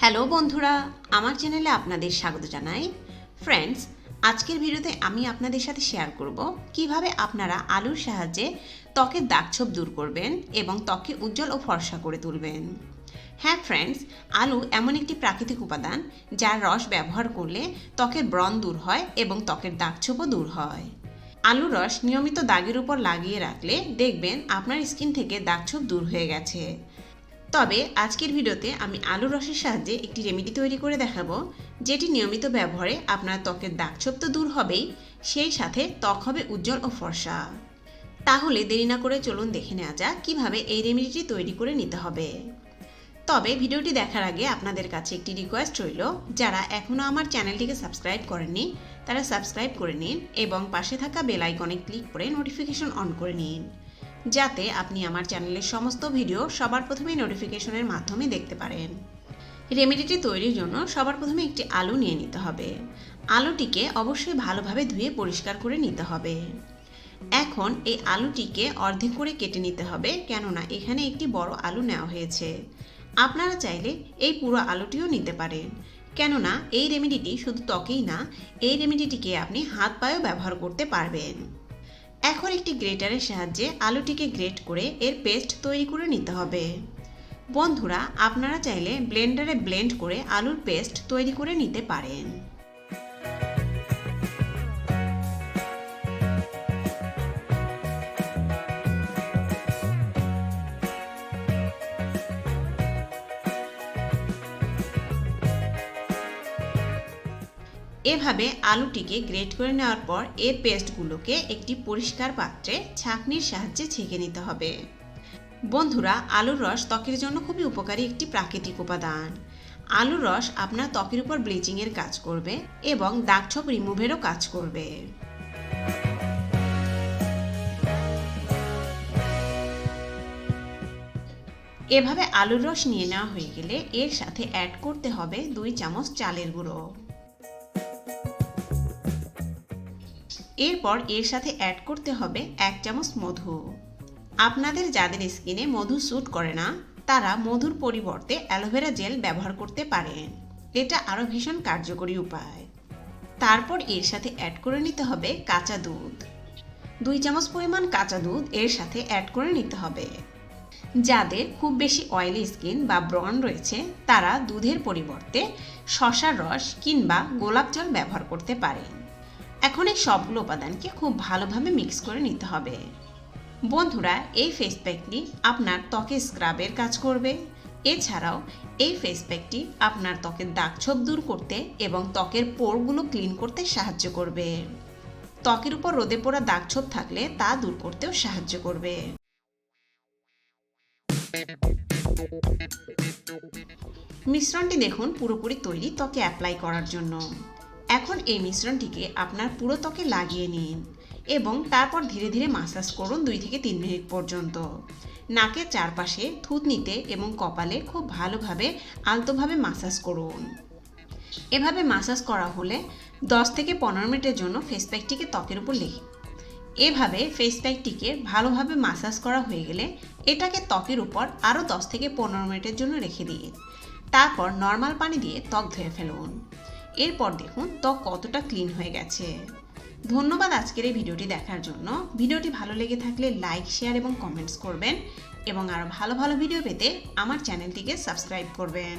Hello বন্ধুরা, আমার চ্যানেলে আপনাদের স্বাগত জানাই। ফ্রেন্ডস আজকের ভিডিওতে আমি আপনাদের সাথে শেয়ার করব কীভাবে আপনারা আলুর সাহায্যে ত্বকের দাগছোপ দূর করবেন এবং ত্বকে উজ্জ্বল ও ফর্সা করে তুলবেন। হ্যাঁ ফ্রেন্ডস আলু এমন একটি প্রাকৃতিক উপাদান যার রস ব্যবহার করলে ত্বকের ব্রণ দূর হয় এবং ত্বকের দাগছোপও দূর হয়। আলুর রস নিয়মিত দাগের উপর লাগিয়ে রাখলে দেখবেন আপনার স্কিন থেকে দাগছোপ দূর হয়ে গেছে। তবে আজকের ভিডিওতে আমি আলু রসের সাহায্যে একটি রেমেডি তৈরি করে দেখাবো, যেটি নিয়মিত ব্যবহারে আপনার ত্বকের দাগছোপ তো দূর হবেই, সেই সাথে ত্বক হবে উজ্জ্বল ও ফর্সা। তাহলে দেরি না করে চলুন দেখে নেওয়া যাক কীভাবে এই রেমেডিটি তৈরি করে নিতে হবে। তবে ভিডিওটি দেখার আগে আপনাদের কাছে একটি রিকোয়েস্ট রইল, যারা এখনও আমার চ্যানেলটিকে সাবস্ক্রাইব করেননি, তারা সাবস্ক্রাইব করে নিন এবং পাশে থাকা বেল আইকনে ক্লিক করে নোটিফিকেশন অন করে নিন। যাতে আপনি আমার চ্যানেলের সমস্ত ভিডিও সবার প্রথমেই নোটিফিকেশনের মাধ্যমে দেখতে পারেন। রেমেডিটি তৈরির জন্য সবার প্রথমে একটি আলু নিয়ে নিতে হবে। আলুটিকে অবশ্যই ভালোভাবে ধুয়ে পরিষ্কার করে নিতে হবে। এখন এই আলুটিকে অর্ধেক করে কেটে নিতে হবে, কেননা এখানে একটি বড় আলু নেওয়া হয়েছে। আপনারা চাইলে এই পুরো আলুটিও নিতে পারেন। কেননা এই রেমেডিটি শুধু ত্বকেই না, এই রেমেডিটিকে আপনি হাত পায়েও ব্যবহার করতে পারবেন। এখন একটি গ্রেটারের সাহায্যে আলুটিকে গ্রেট করে এর পেস্ট তৈরি করে নিতে হবে। বন্ধুরা, আপনারা চাইলে ব্লেন্ডারে ব্লেন্ড করে আলুর পেস্ট তৈরি করে নিতে পারেন। এভাবে আলুটিকে গ্রেট করে নেওয়ার পর এর পেস্টগুলোকে একটি পরিষ্কার পাত্রে ছাঁকনির সাহায্যে ছেঁকে নিতে হবে। বন্ধুরা, আলুর রস ত্বকের জন্য খুবই উপকারী একটি প্রাকৃতিক উপাদান। আলুর রস আপনার ত্বকের উপর ব্লিচিংয়ের কাজ করবে এবং দাগছোপ রিমুভেরও কাজ করবে। এভাবে আলুর রস নিয়ে নেওয়া হয়ে গেলে এর সাথে অ্যাড করতে হবে দুই চামচ চালের গুঁড়ো। এরপর এর সাথে অ্যাড করতে হবে এক চামচ মধু। আপনাদের যাদের স্কিনে মধু স্যুট করে না, তারা মধুর পরিবর্তে অ্যালোভেরা জেল ব্যবহার করতে পারেন। এটা আরও ভীষণ কার্যকরী উপায়। তারপর এর সাথে অ্যাড করে নিতে হবে কাঁচা দুধ। দুই চামচ পরিমাণ কাঁচা দুধ এর সাথে অ্যাড করে নিতে হবে। যাদের খুব বেশি অয়েলি স্কিন বা ব্রণ রয়েছে, তারা দুধের পরিবর্তে শশার রস কিংবা গোলাপ জল ব্যবহার করতে পারেন। এখন এই সবগুলো উপাদানকে খুব ভালোভাবে মিক্স করে নিতে হবে। বন্ধুরা, এই ফেস প্যাকটি আপনার ত্বকে স্ক্রাবের কাজ করবে। এছাড়াও, এই ফেস প্যাকটি আপনার ত্বকের দাগছোপ দূর করতে এবং ত্বকের পোরগুলো ক্লিন করতে সাহায্য করবে। ত্বকের উপর রোদে পোড়া দাগছোপ থাকলে তা দূর করতেও সাহায্য করবে। মিশ্রণটি দেখুন পুরোপুরি তৈরি ত্বকে অ্যাপ্লাই করার জন্য। এখন এই মিশ্রণটিকে আপনার পুরো ত্বকে লাগিয়ে নিন এবং তারপর ধীরে ধীরে মাসাজ করুন দুই থেকে তিন মিনিট পর্যন্ত। নাকের চারপাশে থুতনিতে এবং কপালে খুব ভালোভাবে আলতোভাবে মাসাজ করুন। এভাবে মাসাজ করা হলে দশ থেকে পনেরো মিনিটের জন্য ফেস প্যাকটিকে ত্বকের উপর লেগে এভাবে ফেস প্যাকটিকে ভালোভাবে মাসাজ করা হয়ে গেলে এটাকে ত্বকের উপর আরও দশ থেকে পনেরো মিনিটের জন্য রেখে দিন তারপর নর্মাল পানি দিয়ে ত্বক ধুয়ে ফেলুন। এরপর দেখুন ত্বক কতটা ক্লিন হয়ে গেছে। ধন্যবাদ আজকের এই ভিডিওটি দেখার জন্য। ভিডিওটি ভালো লেগে থাকলে লাইক, শেয়ার এবং কমেন্টস করবেন এবং আরও ভালো ভালো ভিডিও পেতে আমার চ্যানেলটিকে সাবস্ক্রাইব করবেন।